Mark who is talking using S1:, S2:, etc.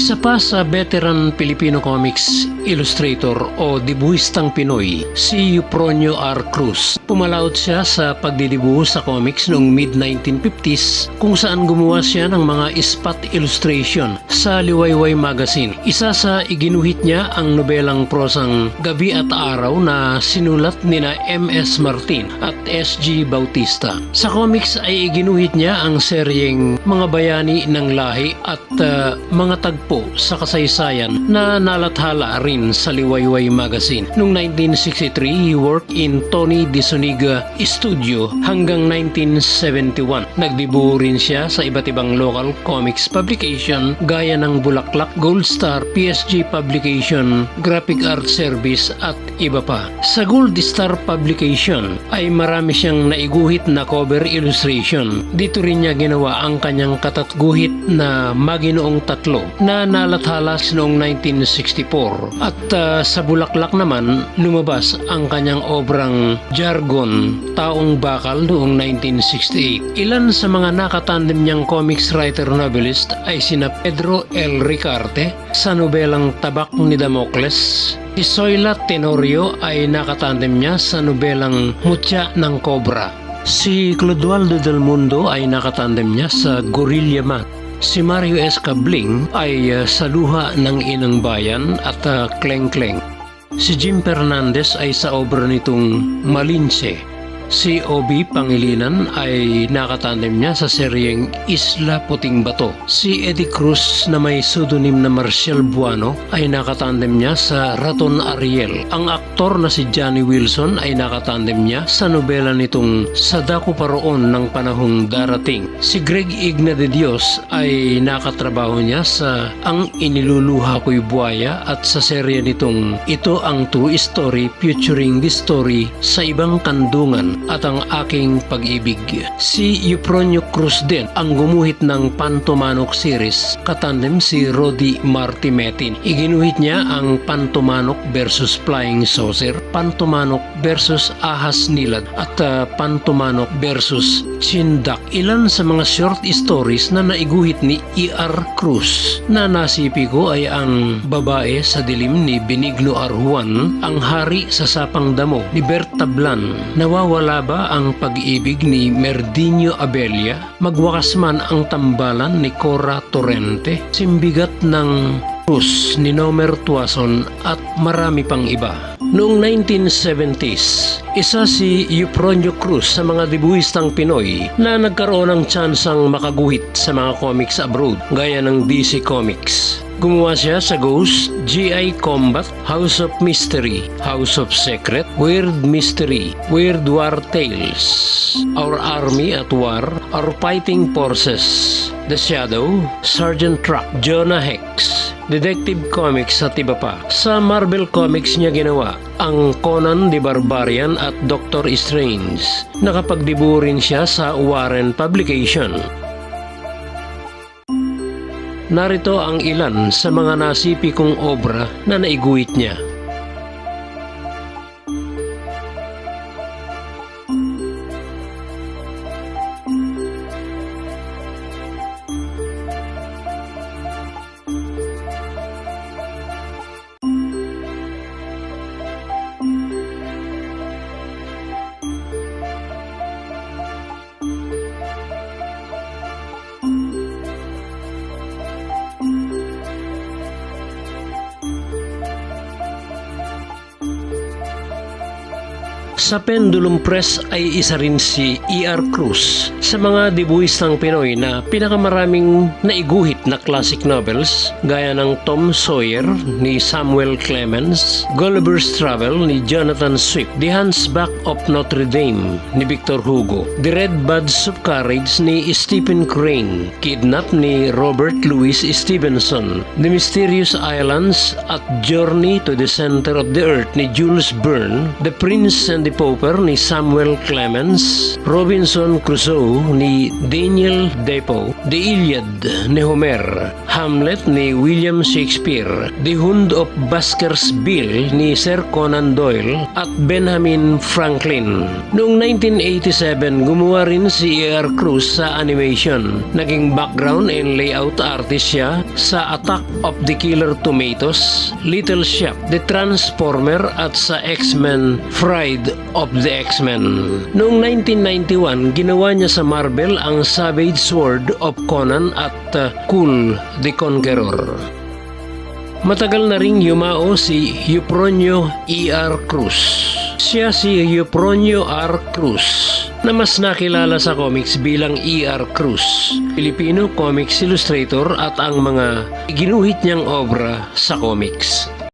S1: Isa pa sa veteran Filipino comics illustrator o dibuhistang Pinoy, si Eupronio R. Cruz. Pumalaot siya sa pagdidibuho sa comics noong mid-1950s kung saan gumawa siya ng mga spot illustration sa Liwayway Magazine. Isa sa iginuhit niya ang nobelang prosang Gabi at Araw na sinulat nina M.S. Martin at S.G. Bautista. Sa comics ay iginuhit niya ang seryeng Mga Bayani ng Lahi at uh, mga tagpo sa kasaysayan na nalathala rin sa Liwayway Magazine. Noong 1963, he worked in Tony DeSoniga Studio hanggang 1971. Nagdibuho rin siya sa iba't ibang local comics publication gaya ng Bulaklak, Gold Star, PSG Publication, Graphic Art Service at iba pa. Sa Gold Star Publication ay marami siyang naiguhit na cover illustration. Dito rin niya ginawa ang kanyang katatguhit na Maginoong Tatlo na nalathala noong 1964 at uh, sa Bulaklak naman lumabas ang kanyang obrang Jargon, Taong Bakal noong 1968. Ilan sa mga nakatandem niyang comics writer novelist ay sina Pedro L. Ricarte sa nobelang Tabak ni Damocles, Si Soyla Tenorio ay nakatandem niya sa nobelang Mutya ng Cobra. Si Clodoaldo del Mundo ay nakatandem niya sa Gorilla Man. Si Mario S. Cabling ay uh, sa luha ng Inang Bayan at uh, Kleng Kleng. Si Jim Fernandez ay sa obra nitong Malinse. Si Obi Pangilinan ay nakatandem niya sa seryeng Isla Puting Bato. Si Eddie Cruz na may pseudonym na Marcial Buano ay nakatandem niya sa Raton Ariel. Ang aktor na si Johnny Wilson ay nakatandem niya sa nobela nitong Sadako Paroon ng Panahong Darating. Si Greg Igna de Dios ay nakatrabaho niya sa Ang Iniluluha Ko'y Buaya at sa serye nitong Ito ang True Story featuring this story sa ibang kandungan at ang aking pag-ibig. Si Eupronio Cruz din ang gumuhit ng Pantomanok series katandem si Rodi Martimetin. Iginuhit niya ang Pantomanok versus Flying Saucer, Pantomanok versus Ahas Nilad at uh, Pantomanok versus Chindak. Ilan sa mga short stories na naiguhit ni E.R. Cruz na nasipi ko ay ang Babae sa Dilim ni Benigno Arjuan, Ang Hari sa Sapang Damo ni Berta Blan, Nawawala ba ang pag-ibig ni Merdinio Abelia? Magwakas man ang tambalan ni Cora Torrente? Simbigat ng Cruz ni Nomer Tuason at marami pang iba. Noong 1970s, isa si Eupronio Cruz sa mga dibuhistang Pinoy na nagkaroon ng tsansang makaguhit sa mga comics abroad gaya ng DC Comics. Gumawa siya sa Ghost, GI Combat, House of Mystery, House of Secret, Weird Mystery, Weird War Tales, Our Army at War, Our Fighting Forces, The Shadow, Sergeant Truck, Jonah Hex, Detective Comics at iba pa. Sa Marvel Comics niya ginawa ang Conan the Barbarian at Doctor Strange. Nakapagdibu rin siya sa Warren Publication. Narito ang ilan sa mga nasipi kong obra na naiguhit niya. Sa Pendulum Press ay isa rin si E.R. Cruz sa mga dibuhistang Pinoy na pinakamaraming naiguhit na classic novels gaya ng Tom Sawyer ni Samuel Clemens, Gulliver's Travel ni Jonathan Swift, The Hunchback of Notre Dame ni Victor Hugo, The Red Buds of Courage ni Stephen Crane, Kidnap ni Robert Louis Stevenson, The Mysterious Islands at Journey to the Center of the Earth ni Jules Verne, The Prince and the Pauper ni Samuel Clemens, Robinson Crusoe ni Daniel Defoe, The Iliad ni Homer, Hamlet ni William Shakespeare, The Hound of Baskerville ni Sir Conan Doyle at Benjamin Franklin. Noong 1987, gumawa rin si E.R. Cruz sa animation. Naging background and layout artist siya sa Attack of the Killer Tomatoes, Little Shop, The Transformer at sa X-Men Fried of the X-Men. Noong 1991, ginawa niya sa Marvel ang Savage Sword of Conan at uh, Cool the Conqueror. Matagal na ring yumao si Eupronio E.R. Cruz. Siya si Eupronio R. Cruz na mas nakilala sa comics bilang E.R. Cruz, Filipino comics illustrator at ang mga ginuhit niyang obra sa comics.